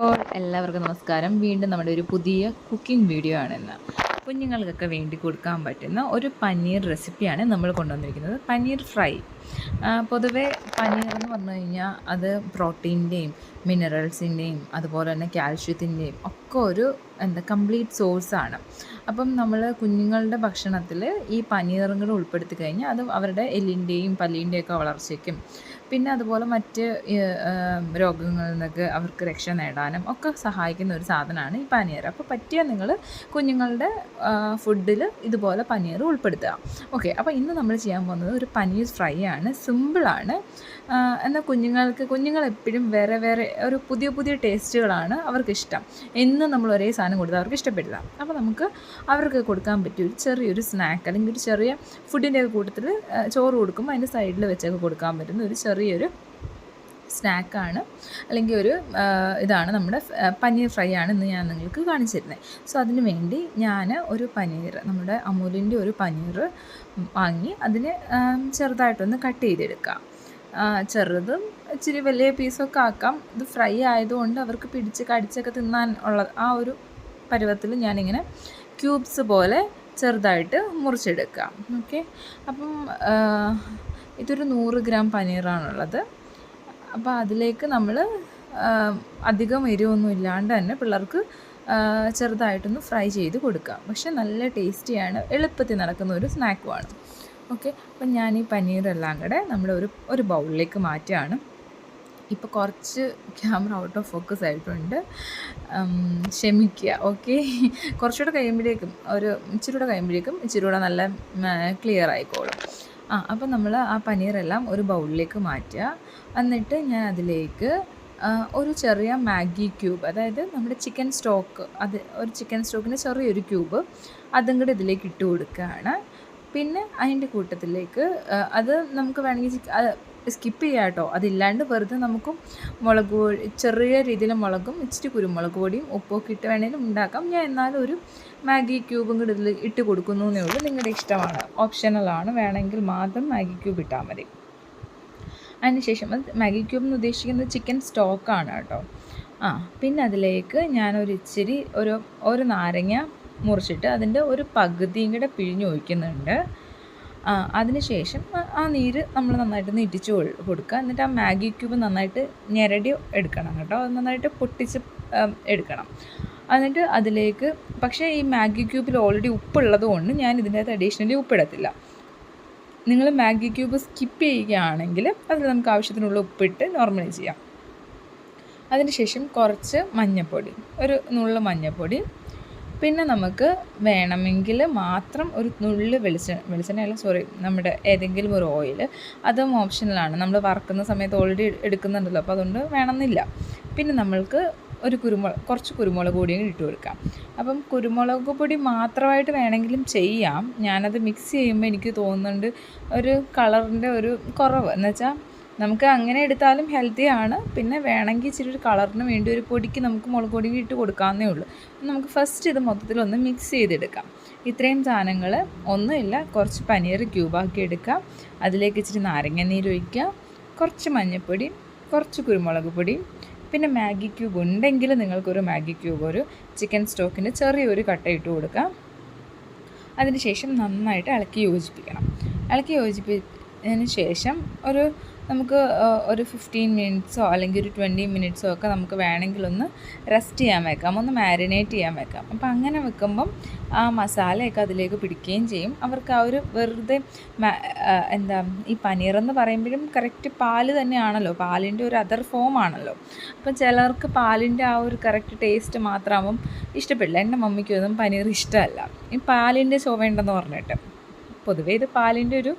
അപ്പോൾ എല്ലാവർക്കും നമസ്കാരം. വീണ്ടും നമ്മുടെ ഒരു പുതിയ കുക്കിംഗ് വീഡിയോ ആണെന്ന്. കുഞ്ഞുങ്ങൾക്കൊക്കെ വേണ്ടി കൊടുക്കാൻ പറ്റുന്ന ഒരു പനീർ റെസിപ്പിയാണ് നമ്മൾ കൊണ്ടുവന്നിരിക്കുന്നത്. പനീർ ഫ്രൈ. പൊതുവേ പനീർ എന്ന് പറഞ്ഞു കഴിഞ്ഞാൽ അത് പ്രോട്ടീന്റെയും മിനറൽസിന്റെയും അതുപോലെ തന്നെ കാൽഷ്യത്തിന്റെയും ഒക്കെ ഒരു എന്താ കംപ്ലീറ്റ് സോഴ്സാണ് അപ്പം നമ്മൾ കുഞ്ഞുങ്ങളുടെ ഭക്ഷണത്തിൽ ഈ പനീറും കൂടെ ഉൾപ്പെടുത്തി കഴിഞ്ഞാൽ അത് അവരുടെ എല്ലിന്റെയും പല്ലിന്റെയും ഒക്കെ വളർച്ചയ്ക്കും. പിന്നെ അതുപോലെ മറ്റ് രോഗങ്ങളിൽ നിന്നൊക്കെ അവർക്ക് രക്ഷ നേടാനും ഒക്കെ സഹായിക്കുന്ന ഒരു സാധനമാണ് ഈ പനീർ അപ്പോൾ പറ്റിയ നിങ്ങൾ കുഞ്ഞുങ്ങളുടെ ഫുഡിൽ ഇതുപോലെ പനീർ ഉൾപ്പെടുത്തുക. ഓക്കെ അപ്പോൾ ഇന്ന് നമ്മൾ ചെയ്യാൻ പോകുന്നത് ഒരു പനീർ ഫ്രൈ ആണ്. സിമ്പിളാണ് എന്നാൽ കുഞ്ഞുങ്ങൾക്ക് കുഞ്ഞുങ്ങൾ എപ്പോഴും വേറെ വേറെ ഒരു പുതിയ പുതിയ ടേസ്റ്റുകളാണ് അവർക്കിഷ്ടം. എന്നും നമ്മൾ ഒരേ സാധനം കൊടുത്താൽ അവർക്ക് ഇഷ്ടപ്പെടില്ല. അപ്പോൾ നമുക്ക് അവർക്ക് കൊടുക്കാൻ പറ്റിയ ഒരു ചെറിയൊരു സ്നാക്ക് അല്ലെങ്കിൽ ഒരു ചെറിയ ഫുഡിന്റെ കൂട്ടത്തിൽ ചോറ് കൊടുക്കുമ്പോൾ അതിന്റെ സൈഡിൽ വെച്ചൊക്കെ കൊടുക്കാൻ പറ്റുന്ന ഒരു ചെറിയൊരു സ്നാക്കാണ്. അല്ലെങ്കിൽ ഒരു ഇതാണ് നമ്മുടെ പനീർ ഫ്രൈ ആണ് ഇന്ന് ഞാൻ നിങ്ങൾക്ക് കാണിച്ചു തരുന്നത് സോ അതിന് വേണ്ടി ഞാൻ ഒരു പനീർ നമ്മുടെ അമൂലിന്റെ ഒരു പനീർ വാങ്ങി അതിന് ചെറുതായിട്ടൊന്ന് കട്ട് ചെയ്തെടുക്കാം. ചെറുതും ഇച്ചിരി വലിയ പീസൊക്കെ ആക്കാം. ഇത് ഫ്രൈ ആയതുകൊണ്ട് അവർക്ക് പിടിച്ച് കടിച്ചൊക്കെ തിന്നാൻ ഉള്ള ആ ഒരു പരുവത്തിൽ ഞാനിങ്ങനെ ക്യൂബ്സ് പോലെ ചെറുതായിട്ട് മുറിച്ചെടുക്കാം. ഓക്കെ? അപ്പം ഇതൊരു നൂറ് ഗ്രാം പനീറാണുള്ളത്. അപ്പോൾ അതിലേക്ക് നമ്മൾ അധികം എരിവൊന്നും ഇല്ലാണ്ട് തന്നെ പിള്ളേർക്ക് ചെറുതായിട്ടൊന്ന് ഫ്രൈ ചെയ്ത് കൊടുക്കുക. പക്ഷെ നല്ല ടേസ്റ്റിയാണ് എളുപ്പത്തിൽ നടക്കുന്ന ഒരു സ്നാക്കുമാണ്. ഓക്കെ അപ്പം ഞാൻ ഈ പനീറെല്ലാം കൂടെ നമ്മുടെ ഒരു ഒരു ബൗളിലേക്ക് മാറ്റുകയാണ്. ഇപ്പോൾ കുറച്ച് ക്യാമറ ഔട്ട് ഓഫ് ഫോക്കസ് ആയിട്ടുണ്ട്. ക്ഷമിക്കുക ഓക്കെ. കുറച്ചുകൂടെ കഴിയുമ്പോഴേക്കും ഒരു ഇച്ചിരി കൂടെ കഴിയുമ്പോഴേക്കും ഇച്ചിരി കൂടെ നല്ല ക്ലിയർ ആയിക്കോളും. ആ അപ്പം നമ്മൾ ആ പനീറെല്ലാം ഒരു ബൗളിലേക്ക് മാറ്റുക. എന്നിട്ട് ഞാൻ അതിലേക്ക് ഒരു ചെറിയ മാഗി ക്യൂബ് അതായത് നമ്മുടെ ചിക്കൻ സ്റ്റോക്ക് അത് ഒരു ചിക്കൻ സ്റ്റോക്കിന്റെ ചെറിയൊരു ക്യൂബ് അതും കൂടെ ഇതിലേക്ക് ഇട്ട് കൊടുക്കുകയാണ്. പിന്നെ അതിന്റെ കൂട്ടത്തിലേക്ക് അത് നമുക്ക് വേണമെങ്കിൽ സ്കിപ്പ് ചെയ്യാം കേട്ടോ. അതില്ലാണ്ട് വെറുതെ നമുക്കും മുളക് പൊടി ചെറിയ രീതിയിൽ മുളകും ഇച്ചിരി കുരുമുളക് പൊടിയും ഉപ്പൊക്കെ ഇട്ട് വേണമെങ്കിലും ഉണ്ടാക്കാം. ഞാൻ എന്നാലും ഒരു മാഗി ക്യൂബും കൂടി ഇതിൽ ഇട്ട് കൊടുക്കുന്നു എന്നേ ഉള്ളൂ. നിങ്ങളുടെ ഇഷ്ടമാണ്. ഓപ്ഷണലാണ് വേണമെങ്കിൽ മാത്രം മാഗി ക്യൂബ് ഇട്ടാൽ മതി. അതിനുശേഷം അത് മാഗി ക്യൂബ് എന്ന് ഉദ്ദേശിക്കുന്നത് ചിക്കൻ സ്റ്റോക്കാണ് കേട്ടോ. ആ പിന്നെ അതിലേക്ക് ഞാനൊരു ഇച്ചിരി ഒരു ഒരു നാരങ്ങ മുറിച്ചിട്ട് അതിന്റെ ഒരു പകുതിയും കൂടെ പിഴിഞ്ഞ് ഒഴിക്കുന്നുണ്ട്. അതിനുശേഷം ആ നീര് നമ്മൾ നന്നായിട്ട് നീട്ടിച്ച് കൊടുക്കുക. എന്നിട്ട് ആ മാഗി ക്യൂബ് നന്നായിട്ട് ഞെരടി എടുക്കണം കേട്ടോ. അത് നന്നായിട്ട് പൊട്ടിച്ച് എടുക്കണം. എന്നിട്ട് അതിലേക്ക് പക്ഷേ ഈ മാഗി ക്യൂബിൽ ഓൾറെഡി ഉപ്പുള്ളത് കൊണ്ട് ഞാൻ ഇതിന്റെ അകത്ത് അഡീഷണലി ഉപ്പിടത്തില്ല. നിങ്ങൾ മാഗി ക്യൂബ് സ്കിപ്പ് ചെയ്യുകയാണെങ്കിൽ അതിൽ നമുക്ക് ആവശ്യത്തിനുള്ള ഉപ്പിട്ട് നോർമലി ചെയ്യാം. അതിനുശേഷം കുറച്ച് മഞ്ഞൾപ്പൊടി ഒരു നുള്ള് മഞ്ഞൾപ്പൊടി പിന്നെ നമുക്ക് വേണമെങ്കിൽ മാത്രം ഒരു നുള്ള് വെളിച്ചെണ്ണ വെളിച്ചെണ്ണയല്ല സോറി നമ്മുടെ ഏതെങ്കിലും ഒരു ഓയിൽ അതും ഓപ്ഷനലാണ് നമ്മൾ വറക്കുന്ന സമയത്ത് ഓൾറെഡി എടുക്കുന്നുണ്ടല്ലോ അപ്പോൾ അതുകൊണ്ട് വേണമെന്നില്ല. പിന്നെ നമ്മൾക്ക് ഒരു കുരുമുളക് കുറച്ച് കുരുമുളക് പൊടിയും ഇട്ട് കൊടുക്കാം. അപ്പം കുരുമുളക് പൊടി മാത്രമായിട്ട് വേണമെങ്കിലും ചെയ്യാം. ഞാനത് മിക്സ് ചെയ്യുമ്പോൾ എനിക്ക് തോന്നുന്നുണ്ട് ഒരു കളറിന്റെ ഒരു കുറവ്. എന്ന് വെച്ചാൽ നമുക്ക് അങ്ങനെ എടുത്താലും ഹെൽത്തി ആണ്. പിന്നെ വേണമെങ്കിൽ ഇച്ചിരി ഒരു കളറിന് വേണ്ടി ഒരു പൊടിക്ക് നമുക്ക് മുളക് പൊടി ഇട്ട് കൊടുക്കാവുന്നേ ഉള്ളൂ. നമുക്ക് ഫസ്റ്റ് ഇത് മൊത്തത്തിലൊന്ന് മിക്സ് ചെയ്തെടുക്കാം. ഇത്രയും സാധനങ്ങൾ ഒന്നുമില്ല കുറച്ച് പനീർ ക്യൂബാക്കി എടുക്കാം. അതിലേക്ക് ഇച്ചിരി നാരങ്ങ നീര് ഒഴിക്കുക കുറച്ച് മഞ്ഞൾപ്പൊടി കുറച്ച് കുരുമുളക് പൊടി പിന്നെ മാഗി ക്യൂബ് ഉണ്ടെങ്കിൽ നിങ്ങൾക്കൊരു മാഗി ക്യൂബ് ഒരു ചിക്കൻ സ്റ്റോക്കിന് ചെറിയൊരു കട്ട ഇട്ട് അതിന് അതിനുശേഷം നന്നായിട്ട് ഇളക്കി യോജിപ്പിക്കണം. ഇളക്കി യോജിപ്പിച്ചതിന് ശേഷം ഒരു നമുക്ക് ഒരു ഫിഫ്റ്റീൻ മിനിറ്റ്സോ അല്ലെങ്കിൽ ഒരു ട്വന്റി മിനിറ്റ്സോ ഒക്കെ നമുക്ക് വേണമെങ്കിൽ ഒന്ന് റെസ്റ്റ് ചെയ്യാൻ വെക്കാം. ഒന്ന് മാരിനേറ്റ് ചെയ്യാൻ വെക്കാം. അപ്പം അങ്ങനെ വെക്കുമ്പം ആ മസാലയൊക്കെ അതിലേക്ക് പിടിക്കുകയും ചെയ്യും. അവർക്ക് ആ ഒരു വെറുതെ എന്താ ഈ പനീറെന്ന് പറയുമ്പോഴും കറക്റ്റ് പാൽ തന്നെയാണല്ലോ. പാലിന്റെ ഒരു അതർ ഫോം ആണല്ലോ. അപ്പം ചിലർക്ക് പാലിന്റെ ആ ഒരു കറക്റ്റ് ടേസ്റ്റ് മാത്രമാകുമ്പം ഇഷ്ടപ്പെടില്ല. എന്റെ മമ്മിക്കൊന്നും പനീർ ഇഷ്ടമല്ല. ഈ പാലിന്റെ ചുവയുണ്ടെന്ന് പറഞ്ഞിട്ട്. പൊതുവേ ഇത് പാലിന്റെ ഒരു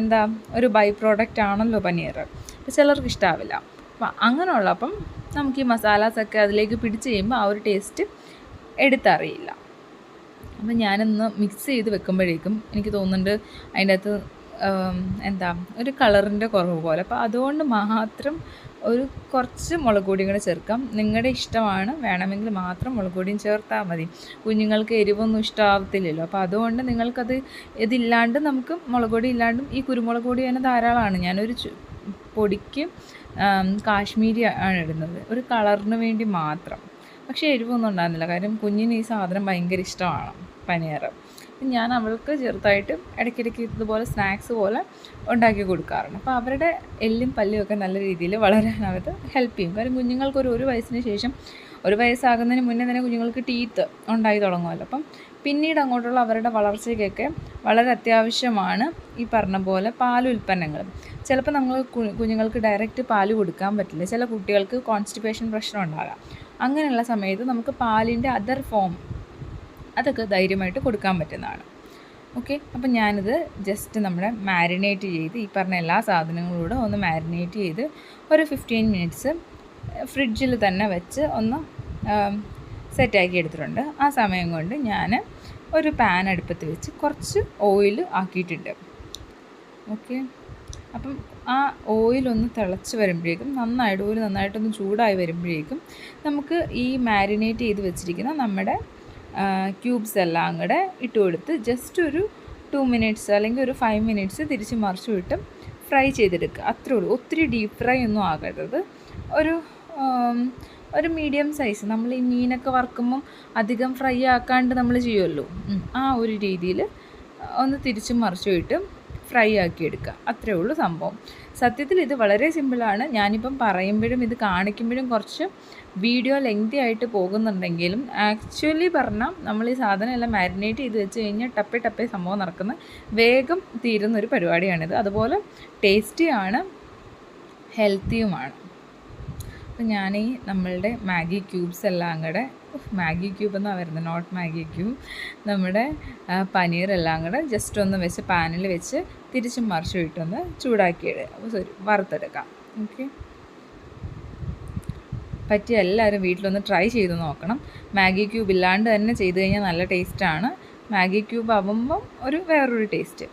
എന്താ ഒരു ബൈ പ്രോഡക്റ്റ് ആണല്ലോ പനീർ. ചിലർക്ക് ഇഷ്ടാവില്ല. അപ്പം അങ്ങനെയുള്ള അപ്പം നമുക്ക് ഈ മസാലാസൊക്കെ അതിലേക്ക് പിടിച്ച് കഴിയുമ്പോൾ ആ ഒരു ടേസ്റ്റ് എടുത്തറിയില്ല. അപ്പം ഞാനൊന്ന് മിക്സ് ചെയ്ത് വെക്കുമ്പോഴേക്കും എനിക്ക് തോന്നുന്നുണ്ട് അതിന്റെ അകത്ത് എന്താ ഒരു കളറിന്റെ കുറവ് പോലെ. അപ്പോൾ അതുകൊണ്ട് മാത്രം ഒരു കുറച്ച് മുളക് പൊടിയും കൂടെ ചേർക്കാം. നിങ്ങളുടെ ഇഷ്ടമാണ് വേണമെങ്കിൽ മാത്രം മുളക് പൊടിയും ചേർത്താൽ മതി. കുഞ്ഞുങ്ങൾക്ക് എരിവൊന്നും ഇഷ്ടമാവത്തില്ലല്ലോ അപ്പോൾ അതുകൊണ്ട് നിങ്ങൾക്കത് ഇതില്ലാണ്ട് നമുക്ക് മുളക് പൊടി ഇല്ലാണ്ടും ഈ കുരുമുളക് പൊടി തന്നെ ധാരാളമാണ്. ഞാനൊരു പൊടിക്ക് കാശ്മീരി ആണ് ഇടുന്നത്. ഒരു കളറിന് വേണ്ടി മാത്രം. പക്ഷേ എരിവൊന്നും ഉണ്ടാകുന്നില്ല കാര്യം കുഞ്ഞിന് ഈ സാധനം ഭയങ്കര ഇഷ്ടമാണ് പനീർ ഞാൻ അവൾക്ക് ചെറുതായിട്ട് ഇടയ്ക്കിടയ്ക്ക് ഇതുപോലെ സ്നാക്സ് പോലെ ഉണ്ടാക്കി കൊടുക്കാറുണ്ട്. അപ്പോൾ അവരുടെ എല്ലും പല്ലും ഒക്കെ നല്ല രീതിയിൽ വളരാൻ അവർ ഹെൽപ്പ് ചെയ്യും. കാര്യം കുഞ്ഞുങ്ങൾക്ക് ഒരു ഒരു വയസ്സിന് ശേഷം ഒരു വയസ്സാകുന്നതിന് മുന്നേ തന്നെ കുഞ്ഞുങ്ങൾക്ക് ടീത്ത് ഉണ്ടായി തുടങ്ങുമല്ലോ. അപ്പം പിന്നീട് അങ്ങോട്ടുള്ള അവരുടെ വളർച്ചയ്ക്കൊക്കെ വളരെ അത്യാവശ്യമാണ് ഈ പറഞ്ഞ പോലെ പാൽ ഉൽപ്പന്നങ്ങൾ. ചിലപ്പോൾ നമ്മൾ കുഞ്ഞുങ്ങൾക്ക് ഡയറക്റ്റ് പാൽ കൊടുക്കാൻ പറ്റില്ല. ചില കുട്ടികൾക്ക് കോൺസ്റ്റിപ്പേഷൻ പ്രശ്നം ഉണ്ടാകാം. അങ്ങനെയുള്ള സമയത്ത് നമുക്ക് പാലിന്റെ അതർ ഫോം അതൊക്കെ ധൈര്യമായിട്ട് കൊടുക്കാൻ പറ്റുന്നതാണ്. ഓക്കെ അപ്പം ഞാനിത് ജസ്റ്റ് നമ്മുടെ മാരിനേറ്റ് ചെയ്ത് ഈ പറഞ്ഞ എല്ലാ സാധനങ്ങളൂടെ ഒന്ന് മാരിനേറ്റ് ചെയ്ത് ഒരു ഫിഫ്റ്റീൻ മിനിറ്റ്സ് ഫ്രിഡ്ജിൽ തന്നെ വെച്ച് ഒന്ന് സെറ്റാക്കി എടുത്തിട്ടുണ്ട്. ആ സമയം കൊണ്ട് ഞാൻ ഒരു പാൻ അടുപ്പത്ത് വെച്ച് കുറച്ച് ഓയിൽ ആക്കിയിട്ടുണ്ട്. ഓക്കെ അപ്പം ആ ഓയിലൊന്ന് തിളച്ച് വരുമ്പോഴേക്കും നന്നായിട്ട് ഓയിൽ നന്നായിട്ടൊന്ന് ചൂടായി വരുമ്പോഴേക്കും നമുക്ക് ഈ മാരിനേറ്റ് ചെയ്ത് വെച്ചിരിക്കുന്ന നമ്മുടെ ക്യൂബ്സ് എല്ലാം കൂടെ ഇട്ട് കൊടുത്ത് ജസ്റ്റ് ഒരു ടു മിനിറ്റ്സ് അല്ലെങ്കിൽ ഒരു ഫൈവ് മിനിറ്റ്സ് തിരിച്ച് മറിച്ച് വിട്ട് ഫ്രൈ ചെയ്തെടുക്കുക. അത്രേ ഉള്ളൂ. ഒത്തിരി ഡീപ്പ് ഫ്രൈ ഒന്നും ആകരുത്. ഒരു ഒരു മീഡിയം സൈസ് നമ്മൾ ഈ മീനൊക്കെ വറുക്കുമ്പം അധികം ഫ്രൈ ആക്കാണ്ട് നമ്മൾ ചെയ്യുമല്ലോ ആ ഒരു രീതിയിൽ ഒന്ന് തിരിച്ചും മറിച്ചു വിട്ട്. ഫ്രൈ ആക്കി എടുക്കുക. അത്രേ ഉള്ളൂ സംഭവം. സത്യത്തിൽ ഇത് വളരെ സിമ്പിളാണ് ഞാനിപ്പം പറയുമ്പോഴും ഇത് കാണിക്കുമ്പോഴും കുറച്ച് വീഡിയോ ലെങ്തി ആയിട്ട് പോകുന്നുണ്ടെങ്കിലും ആക്ച്വലി പറഞ്ഞാൽ നമ്മൾ ഈ സാധനം എല്ലാം മാരിനേറ്റ് ചെയ്ത് വെച്ച് കഴിഞ്ഞാൽ ടപ്പേ ടപ്പേ സംഭവം നടക്കുന്ന വേഗം തീരുന്ന ഒരു പരിപാടിയാണിത്. അതുപോലെ ടേസ്റ്റിയാണ് ഹെൽത്തിയുമാണ് അപ്പോൾ ഞാൻ ഈ നമ്മളുടെ മാഗി ക്യൂബ്സ് എല്ലാം കൂടെ മാഗി ക്യൂബ് എന്നാണ് വരുന്നത്. Not Maggi cube. നമ്മുടെ പനീർ എല്ലാം കൂടെ ജസ്റ്റ് ഒന്ന് വെച്ച് പാനിൽ വെച്ച് തിരിച്ചും മറിച്ചും ഇട്ടൊന്ന് ചൂടാക്കിയിടുക സോറി വറുത്തെടുക്കാം. ഓക്കെ പറ്റിയ എല്ലാവരും വീട്ടിലൊന്ന് ട്രൈ ചെയ്ത് നോക്കണം. മാഗി ക്യൂബ് ഇല്ലാണ്ട് തന്നെ ചെയ്ത് കഴിഞ്ഞാൽ നല്ല ടേസ്റ്റാണ് മാഗി ക്യൂബ് ആകുമ്പം ഒരു വേറൊരു ടേസ്റ്റ്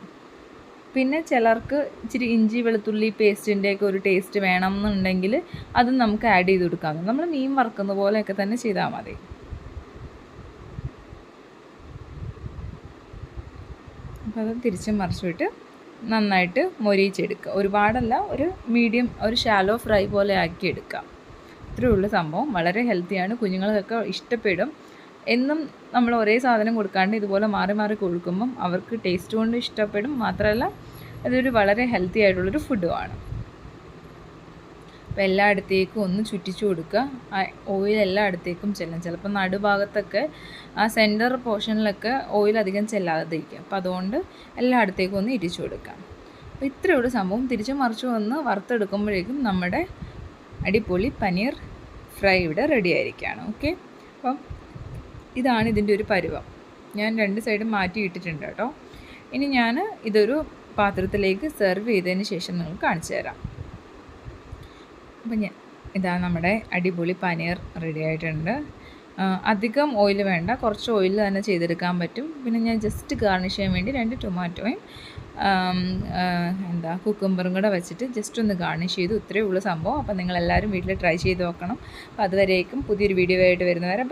പിന്നെ ചിലർക്ക് ഇച്ചിരി ഇഞ്ചി വെളുത്തുള്ളി പേസ്റ്റിന്റെയൊക്കെ ഒരു ടേസ്റ്റ് വേണം എന്നുണ്ടെങ്കിൽ അതും നമുക്ക് ആഡ് ചെയ്ത് കൊടുക്കാം. നമ്മൾ മീൻ വറുക്കുന്ന പോലെയൊക്കെ തന്നെ ചെയ്താൽ മതി. അപ്പോൾ അത് തിരിച്ച് മറിച്ചിട്ട് നന്നായിട്ട് മൊരിയിച്ചെടുക്കുക. ഒരുപാടല്ല ഒരു മീഡിയം ഒരു ഷാലോ ഫ്രൈ പോലെ ആക്കി എടുക്കാം ഇത്രയേ സംഭവം. വളരെ ഹെൽത്തിയാണ് കുഞ്ഞുങ്ങൾക്കൊക്കെ ഇഷ്ടപ്പെടും. എന്നും നമ്മൾ ഒരേ സാധനം കൊടുക്കാണ്ട് ഇതുപോലെ മാറി മാറി കൊടുക്കുമ്പം അവർക്ക് ടേസ്റ്റ് കൊണ്ട് ഇഷ്ടപ്പെടും. മാത്രമല്ല അതൊരു വളരെ ഹെൽത്തി ആയിട്ടുള്ളൊരു ഫുഡുമാണ് അപ്പോൾ എല്ലായിടത്തേക്കും ഒന്ന് ചുറ്റിച്ചു കൊടുക്കുക. ആ ഓയിൽ എല്ലായിടത്തേക്കും ചെല്ലും ചിലപ്പോൾ നടുഭാഗത്തൊക്കെ ആ സെന്റർ പോർഷനിലൊക്കെ ഓയിൽ അധികം ചെല്ലാതെ ഇരിക്കും അപ്പോൾ അതുകൊണ്ട് എല്ലായിടത്തേക്കും ഒന്ന് ഇരിച്ചു കൊടുക്കാം അപ്പോൾ ഇത്രയുള്ള സംഭവം. തിരിച്ചു മറിച്ചു വന്ന് വറുത്തെടുക്കുമ്പോഴേക്കും നമ്മുടെ അടിപൊളി പനീർ ഫ്രൈ ഇവിടെ റെഡി ആയിരിക്കുകയാണ്. ഓക്കെ അപ്പം ഇതാണ് ഇതിന്റെ ഒരു പരുവം. ഞാൻ രണ്ട് സൈഡും മാറ്റി ഇട്ടിട്ടുണ്ട് കേട്ടോ. ഇനി ഞാൻ ഇതൊരു പാത്രത്തിലേക്ക് സെർവ് ചെയ്തതിന് ശേഷം നിങ്ങൾക്ക് കാണിച്ചു തരാം. അപ്പം ഞാൻ ഇതാ നമ്മുടെ അടിപൊളി പനീർ റെഡി ആയിട്ടുണ്ട്. അധികം ഓയിൽ വേണ്ട. കുറച്ച് ഓയിൽ തന്നെ ചെയ്തെടുക്കാൻ പറ്റും. പിന്നെ ഞാൻ ജസ്റ്റ് ഗാർണിഷ് ചെയ്യാൻ വേണ്ടി രണ്ട് ടൊമാറ്റോയും എന്താ കുക്കുംബറും കൂടെ വെച്ചിട്ട് ജസ്റ്റ് ഒന്ന് ഗാർണിഷ് ചെയ്തു. ഇത്രയേ ഉള്ളൂ സംഭവം. അപ്പോൾ നിങ്ങളെല്ലാവരും വീട്ടിൽ ട്രൈ ചെയ്ത് നോക്കണം. അപ്പോൾ അതുവരേക്കും പുതിയൊരു വീഡിയോ ആയിട്ട് വരുന്നവരെ